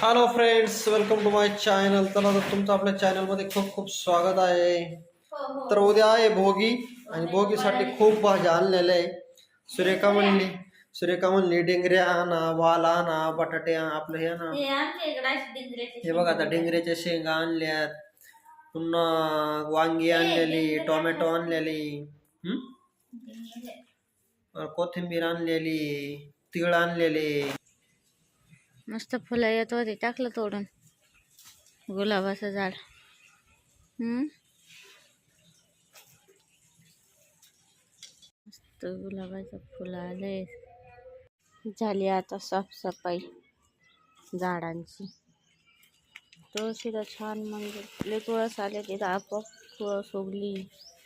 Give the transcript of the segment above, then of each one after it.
Hello friends welcome to my channel तर तुमचं आपल्या चॅनलमध्ये खूप खूप स्वागत आहे. तर उद्या आहे भोगी आणि भोगीसाठी खूप भाज्या आणलेल्या आहे. सुरेखा म्हणली सुरेखा म्हणली डेंगऱ्या आणा वाल आणा बटाटे आणा आपलं हे आणा. हे हे बघा आता डेंगऱ्याच्या शेंगा आणल्यात. पुन्हा वांगी आणलेली टोमॅटो आणलेली. कोथिंबीर आणलेली तीळ आणलेली. मस्त फुलं येत होती टाकलं तोडून. गुलाबाचं झाड. मस्त गुलाबाचं फुलं आले झाली आता साफसफाई झाडांची. तुळशीला छान म्हणजे लय तुळस आले तिथं आपोआप तुळस उगली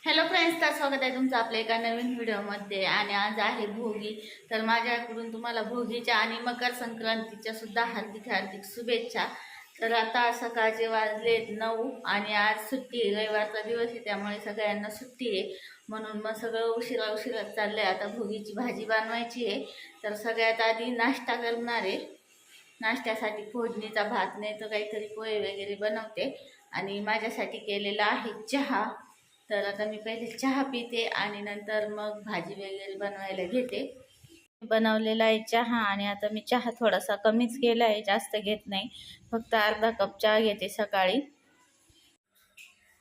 हॅलो फ्रेंड्स तर स्वागत आहे तुमचं आपल्या एका नवीन व्हिडिओमध्ये आणि आज आहे भोगी. तर माझ्याकडून तुम्हाला भोगीच्या आणि मकर संक्रांतीच्या सुद्धा हार्दिक हार्दिक शुभेच्छा. तर आता सकाळचे वाजले नऊ आणि आज सुट्टी आहे. रविवारचा दिवस आहे त्यामुळे सगळ्यांना सुट्टी आहे. म्हणून मग सगळं उशिरा उशिरा चाललं आहे आता भोगीची भाजी बनवायची आहे. तर सगळ्यात आधी नाश्ता करणार आहे. नाश्त्यासाठी फोडणीचा भात नाही तर काहीतरी पोहे वगैरे बनवते. आणि माझ्यासाठी केलेला आहे चहा. तर आता मी पहिले चहा पिते आणि नंतर मग भाजी वगैरे बनवायला घेते. बनवलेला आहे चहा आणि आता मी चहा थोडासा कमीच केला आहे जास्त घेत नाही. फक्त अर्धा कप चहा घेते सकाळी.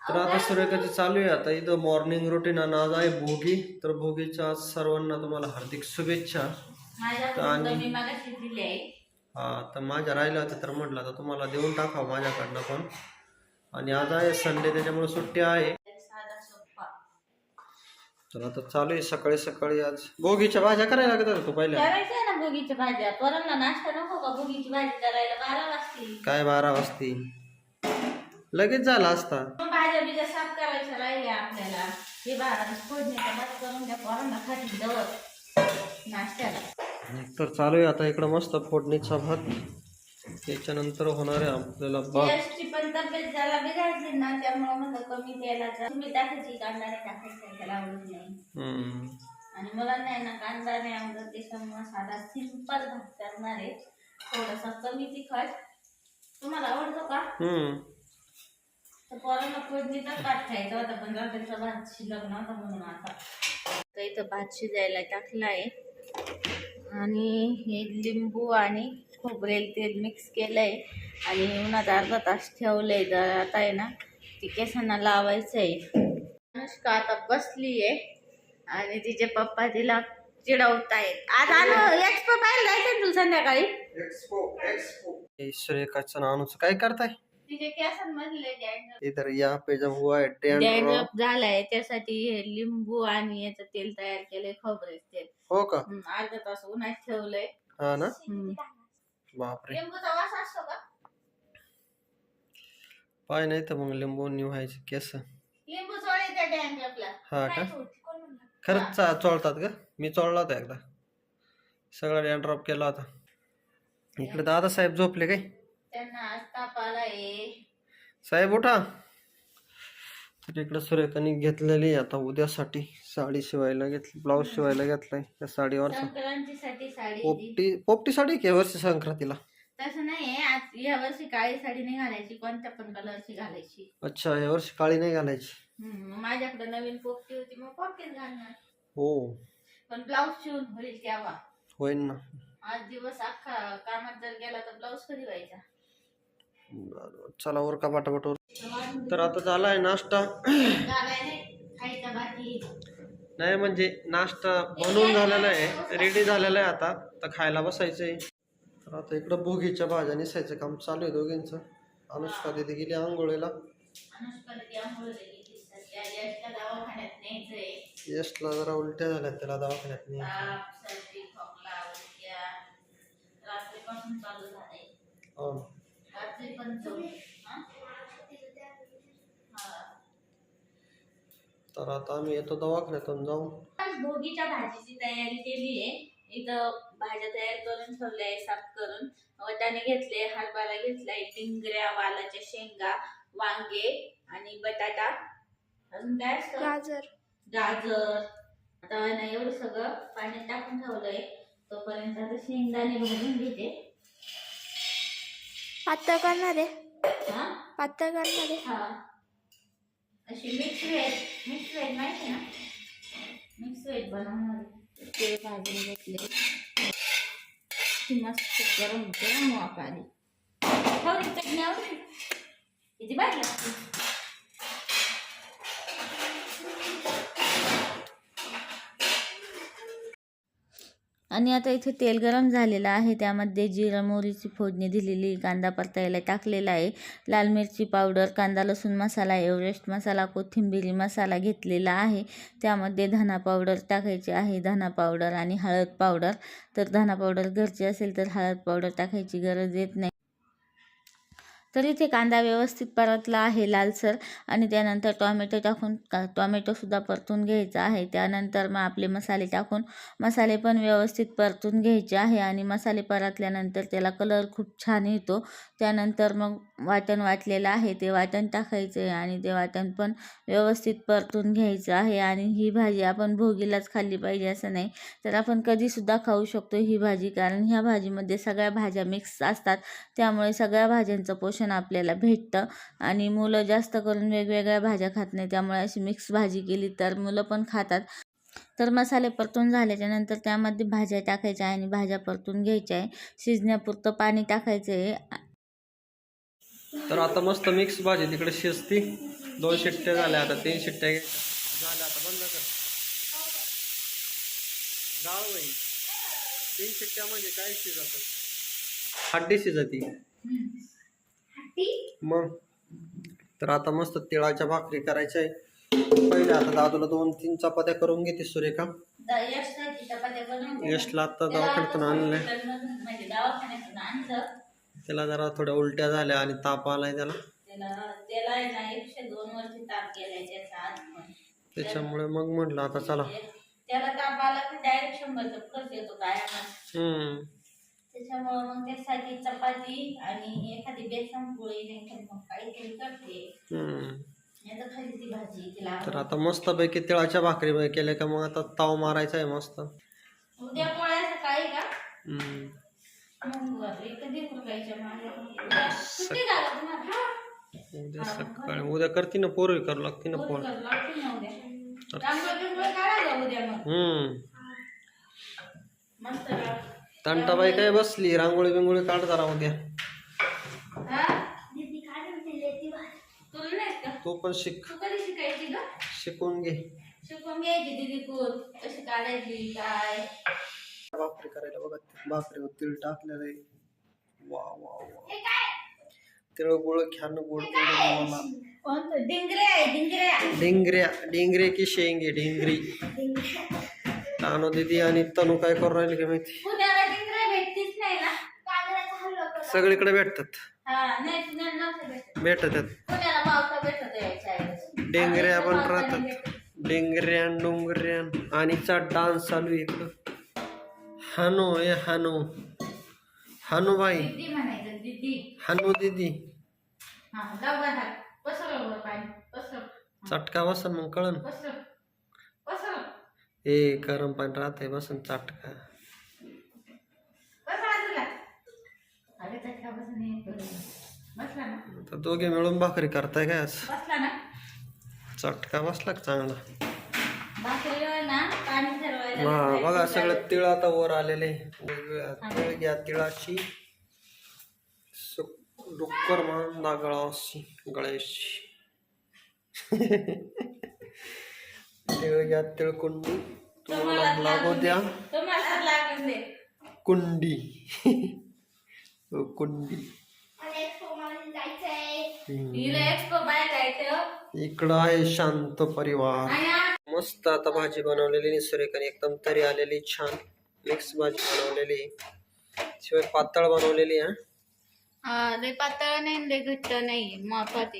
तर आता सुरेखाची चालू आहे. आता इथं मॉर्निंग रुटीन आणि आज आहे भोगी. तर भोगीच्या आज सर्वांना तुम्हाला हार्दिक शुभेच्छा. आहे. हा तर माझ्या राहिल्या होत्या तर म्हटलं आता तुम्हाला देऊन टाकावं माझ्याकडनं पण. आणि आज आहे संडे त्याच्यामुळे सुट्टी आहे. तर आता चालू आहे सकाळी सकाळी आज. भोगीच्या भाज्या करायला लागत तू पहिल्या? करायचं आहे ना भोगीच्या भाज्या. पोरांना नाश्ता नको का? भोगीची भाजी करायला बारा वाजतील. काय बारा वाजती लगेच झाला असता. मग भाज्या बिज्या साफ करायच्या राहिल्या आपल्याला. हे बारा भात करून त्या पोरांना खातील दवत नाश्त्याला. तर चालू आहे आता इकडं मस्त फोडणीचा भात. त्याच्यानंतर होणार आहे आपल्याला भात. पण तब्येत जरा बिघडली ना त्यामुळे म्हणलं कमी तेलाचा तुम्ही टाकायची कांदा नाही टाकायचा त्याला आवडत नाही. आणि मुलांना आहे ना कांदा नाही आवडत त्याच्यामुळे साधा सिंपल भात करणार आहे. थोडासा कमी तिखट. तुम्हाला आवडतो का? तर पोरांना फोडणीचा भात खायचा होता पण रात्रीचा भात शिल्लक नव्हता म्हणून आता. तर इथं भात शिजायला टाकला आहे. आणि हे लिंबू आणि खोबरेल तेल मिक्स केलंय आणि उन्हात अर्धा तास ठेवलंय. तर आता आहे ना ती केसांना लावायचं आहे अनुष्का आता बसली आहे आणि तिचे पप्पा तिला चिडवतायत. आज आलो एक्सपो पाहिलं जायचं तुला संध्याकाळी? हे सुरेखाचं नानूचं काय करताय? इधर यहाँ पे जब हुआ है डैंड्रफ झालाय. त्यासाठी हे लिंबू आणि याचं तेल तयार केलंय खोबरेल तेल. हो का? अर्धा तास उन्हात ठेवलंय. हा ना. बापरे. पाय नाही तर मग लिंबू निव्हायचे केस. हा का? खरंच चोळतात का? मी चोळला होता एकदा. सगळा डॅन्ड्रॉप केला होता. इकडे दादा साहेब झोपले काय? साहेब उठा. तर इकडे सुरेखाने घेतलेली आता उद्यासाठी साडी शिवायला घेतली ब्लाऊज शिवायला घेतलाय. त्या साडीवरचा संक्रांतीसाठी साडी दी. पोपटी पोपटी साडी के वर्षी संक्रांतीला? तसं नाही आज या वर्षी काळी साडी नाही घालायची कोणत्या पण कलरची घालायची. अच्छा या वर्षी काळी नाही घालायची? हम्म, मग माझ्याकडे नवीन पोपटी होती मग पोपटीच घालणार. हो. पण ब्लाऊज शिवून होईल तेव्हा होईल ना. आज दिवस अख्खा कामात जर गेला तर ब्लाऊज कधी व्हायचा? बरं, चला वर का पटापट वर. तर आता झालाय नाश्ता. घालाय नाही म्हणजे नाश्ता बनवून झालेला आहे. रेडी झालेला आहे आता. तर खायला बसायचंय. तर आता इकडं भोगीच्या भाज्या निसायचं काम चालू आहे दोघींचं. अनुष्का दिदी गेली आंघोळीला. यशला जरा उलट्या झाल्या त्याला दवाखान्यात नाही हो तर आता आम्ही येतो दवाखान्यातून जाऊन भोगीच्या भाजीची तयारी केली आहे. इथं भाज्या तयार करून ठेवल्या आहे साफ करून. वटाणे घेतले हरभरा घेतलाय टिंगऱ्या वालाच्या शेंगा वांगे आणि बटाटा. अजून काय असतं? गाजर. गाजर. आता ना एवढं सगळं पाण्यात टाकून ठेवलंय. तोपर्यंत आता शेंगदाणे भाजून घेते. पातळ करणार आहे. हा? पातळ करणार आहे. हा. अशी मिक्स माहिती ना? मिक्स बनवणार आहे. ते भाजून घेतले. ती मस्त गरम गरम वाफ आली थोडी चटणी आवडली? किती भारी लागते. आणि आता इथे तेल गरम झालेलं आहे. त्यामध्ये जिरं मोहरीची फोडणी दिलेली कांदा परतायला टाकलेला आहे. लाल मिरची पावडर कांदा लसूण मसाला एव्हरेस्ट मसाला कोथिंबिरी मसाला घेतलेला आहे. त्यामध्ये धना पावडर टाकायची आहे. धना पावडर आणि हळद पावडर. तर धना पावडर घरची असेल तर हळद पावडर टाकायची गरज येत नाही. तर इथे कांदा व्यवस्थित परतला आहे लालसर आणि त्यानंतर टॉमॅटो टाकून का टॉमॅटोसुद्धा परतून घ्यायचा आहे. त्यानंतर मग आपले मसाले टाकून मसाले पण व्यवस्थित परतून घ्यायचे आहे आणि मसाले परतल्यानंतर त्याला कलर खूप छान येतो. त्यानंतर मग वाटण वाटलेलं आहे ते वाटण टाकायचं आहे आणि ते वाटण पण व्यवस्थित परतून घ्यायचं आहे आणि ही भाजी आपण भोगीलाच खाल्ली पाहिजे असं नाही. तर आपण कधीसुद्धा खाऊ शकतो ही भाजी कारण ह्या भाजीमध्ये सगळ्या भाज्या मिक्स असतात. त्यामुळे सगळ्या भाज्यांचं पोषण आपल्याला भेटतं. आणि मुलं जास्त करून वेगवेगळ्या भाज्या खात नाही. त्यामुळे अशी मिक्स भाजी केली तर मुलं पण खातात. तर मसाले परतून झाल्याच्यानंतर त्यामध्ये भाज्या टाकायच्या आहे आणि भाज्या परतून घ्यायच्या आहे. शिजण्यापुरतं पाणी टाकायचं आहे. तर आता मस्त मिक्स भाजी. तिकडे शिजती. दोन शिट्ट्या झाल्या. आता तीन शिट्ट्या झाल्या. आता बंद कर. डाळ बाई तीन शिट्ट्या म्हणजे काय शिजत हड्डी शिजती. मग? तर आता मस्त तिळाच्या भाकरी करायच्या आहे पहिले आता दादूला दोन तीन चपात्या करून घेते सुरेखा. यशला आता दवाखान्यातून आणलंय. म्हणजे त्याला जरा थोड्या उलट्या झाल्या आणि ताप आलाय त्याला. त्याच्यामुळे मग म्हटलं आता चला. त्याला ताप आला की डायरेक्ट येतो काय हम्म. त्याच्यामुळं मग त्यासाठी चपाती आणि एखादी बेसन पोळी मग काहीतरी करते. हम्म. नाही तर खाली ती भाजी तिला तर आता मस्तपैकी तिळाच्या भाकरी बाई केल्या का मग आता ताव मारायचा आहे मस्त. उद्या पोळ्या सकाळी का? हम्म. कधी उद्या सुट्टी झालं तुम्हाला? उद्या सकाळी. उद्या करते ना पोरं करू लागते ना पोळ उरकायला लागते ना उद्या. रांगोळी बिंगोळी काढायला उद्या मग. हम्म. मस्त. तंटाबाई काय बसली? रांगोळी बिंगोळी काढ जरा उद्या. तू पण शिक. तू कधी शिकायची ग शिकून घे. शिकून घ्यायची दिदी कोण कशी काढायची काय भाकरी करायला बघा भाकरीवर तिळ टाकलेलं आहे. वा वा वा. तिळ गुळ ख्यान गोड गोड डिंगरे डिंगऱ्या डिंगरे की शेंगे डिंगरी. तानो दिदी आणि तनू काय करून राहिले की माहिती पुण्याला डिंगरे भेटतीच नाही ना सगळीकडे भेटतात. हा भेटतात. आहे डेंगऱ्या पण राहतात. डेंगऱ्यान डोंगऱ्यान. आणीचा डान्स चालू आहे इकडं. हानो ए हानो. हानो बाई. हानो दीदी. चटका बसन मग कळन. ए गरम पाणी राहते बसन चटका बसला तुला अरे चटका बसून हे करू. बसला ना तर दोघे मिळून भाकरी करताय काय आज? बसला ना? चटका बसला का चांगला? भाकरीवर ना पाणी ठरवायला हा बघा सगळं तिळ आता वर आलेले. वेगवेगळ्या तिळ घ्या तिळाची. सुक- डुक्कर म्हणून ना गळाशी गळ्याशी तिळ घ्या तिळकुंडी तुम्हाला लागू द्या. तुम्हाला लागून दे. कुंडी. इकडं आहे शांत परिवार. मस्त आता भाजी बनवलेली सुरेखाने एकदम तरी आलेली छान. मिक्स भाजी बनवलेली. शिवाय पातळ बनवलेली आहे हा पातळ नाही लय घट्ट नाही. मापात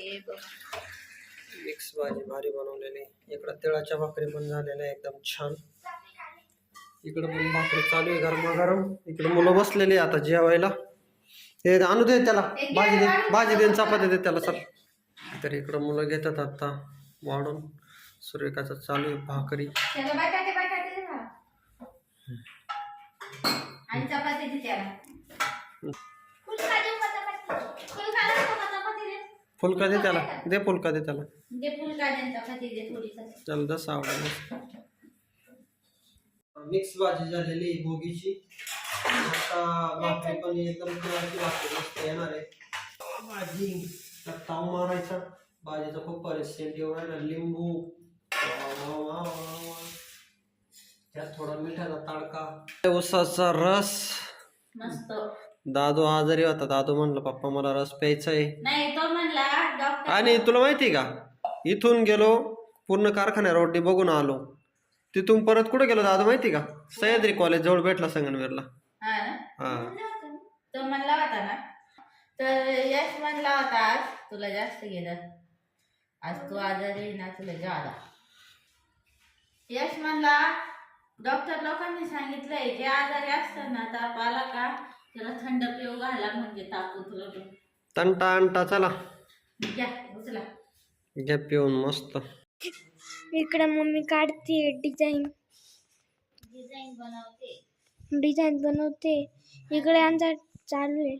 मिक्स भाजी भारी बनवलेली. इकडं तिळाच्या भाकरी पण झालेल्या एकदम छान. इकडं पण भाकरी चालू आहे गरमागरम. इकडे मुलं बसलेली आता जेवायला. हे आणू दे त्याला. भाजी दे भाजी दे आणि चपाती दे त्याला सर तर इकडं मुलं घेतात आता वाढून. सुरेखाचं चालू आहे भाकरी. फुलका दे? त्याला. दे फुलका दे त्याला. दे फुलका दे चपाती दे थोडीसा त्याला जसं आवडेल. मिक्स भाजी झालेली आहे भोगीची आता भाकरी पण एकदम भाकरी मस्त येणार आहे. भाजी. ताव मारायचा. भाजीचा खूप सेंट येऊन राहिला लिंबू. त्यात थोडा मिठाचा तडका. उसाचा रस. मस्त. दादू आजारी होता. दादू म्हणलं पप्पा मला रस प्यायचा आहे. नाही तो म्हणला डॉक्टर आणि तुला माहिती का? इथून गेलो पूर्ण कारखान्या रोडने बघून आलो. तिथून परत कुठे गेलो दादा माहिती का? सह्याद्री कॉलेज जवळ भेटला संगमनेरला हा ना? हा. तो म्हणला होता ना तर यश म्हणला होता आज तुला जास्त गेलं. आज तू आजारी आहे ना तुला जादा यश म्हणला डॉक्टर लोकांनी सांगितलंय जे आजारी असतं ना ताप आला का? त्याला थंड पिऊ घाला म्हणजे ताप उतरवतो तंटा अंटा चला. घ्या उचला. घ्या पिऊन मस्त. इकडे मम्मी काढते डिझाईन. डिझाईन बनवते. डिझाईन बनवते. इकडे आमचा चालू आहे.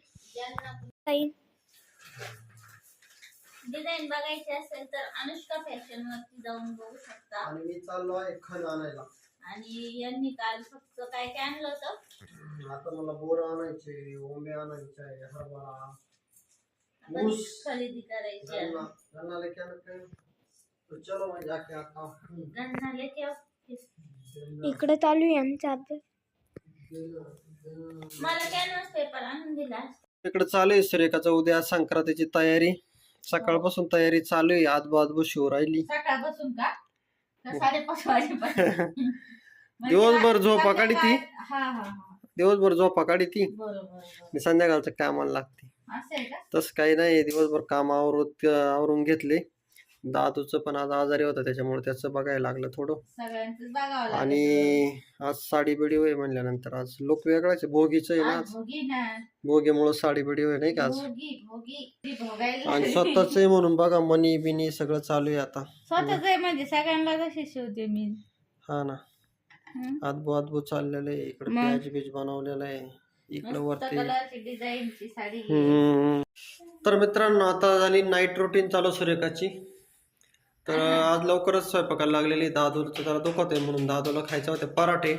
डिझाईन बघायची असेल तर अनुष्का फॅशन वरती जाऊन बघू शकता. आणि मी चाललो आहे खण आणायला. आणि यांनी काल फक्त काय काय आणलं होतं? आता मला बोर आणायचे ओंबे आणायचे हरभरा. खरेदी करायची काय? तो चलो मैं जाके आता. हूँ गन्ना लेके आओ. इकडे चालू आहे आमचा अभ्यास मला कॅनव्हास पेपर आणून दिला. इकडे चालू आहे सुरेखाचं उद्या संक्रांतीची तयारी. सकाळपासून तयारी चालू आहे. आजबा आजबा शिव राहिली. सकाळपासून का? का साडेपाच वाजेपर्यंत. म्हणजे दिवसभर झोपा काढी ती? हा हा हा. दिवसभर झोपा काढी ती. बरोबर. मी संध्याकाळचं कामाला लागते. असं आहे का? तसं काही नाही. दिवसभर काम आवरत आवरून घेतले. दादूचं पण आज आजारी होता त्याच्यामुळे त्याचं बघायला लागलं थोडं. आणि आज साडी बिडी होय म्हणल्यानंतर आज लोक वेगळाच भोगीचं आहे ना आज भोगीमुळं साडी बिडी होय नाही का आज? आणि स्वतःच आहे म्हणून बघा मनी बिनी सगळं चालू आहे आता. स्वतःच आहे म्हणजे सगळ्यांना कशी शिवते मी? हा ना? आदबो आदबो चाललेलं आहे इकडे? प्याज बीज बनवलेलं आहे इकडे वरती. तर मित्रांनो आता झाली नाईट रुटीन चालू सुरेखाची तर आज लवकरच स्वयंपाकाला लागलेली दादूचं जरा दुखत आहे म्हणून दादूला खायचे होते पराठे.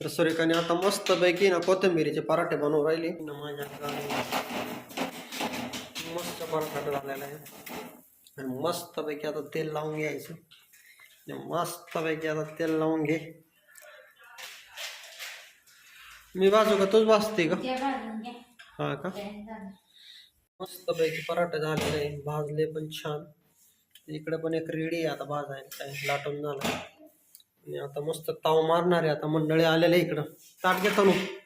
तर सुरेखाने आता मस्त पैकी ना कोथिंबिरीचे पराठे बनवून राहिली. मस्त पराठा झालेला आहे. आणि मस्त पैकी आता तेल लावून घ्यायचं. आणि मस्त पैकी आता तेल लावून घे. मी बाजू का? तूच भाजते का. हा का? ते झालं. मस्त पैकी पराठा झालेले भाजले पण छान. इकडे पण एक रेडी आहे आता भाजायला काय लाटून झाला. आणि आता मस्त ताव मारणार आहे आता मंडळी आलेले इकडं. ताट घेतो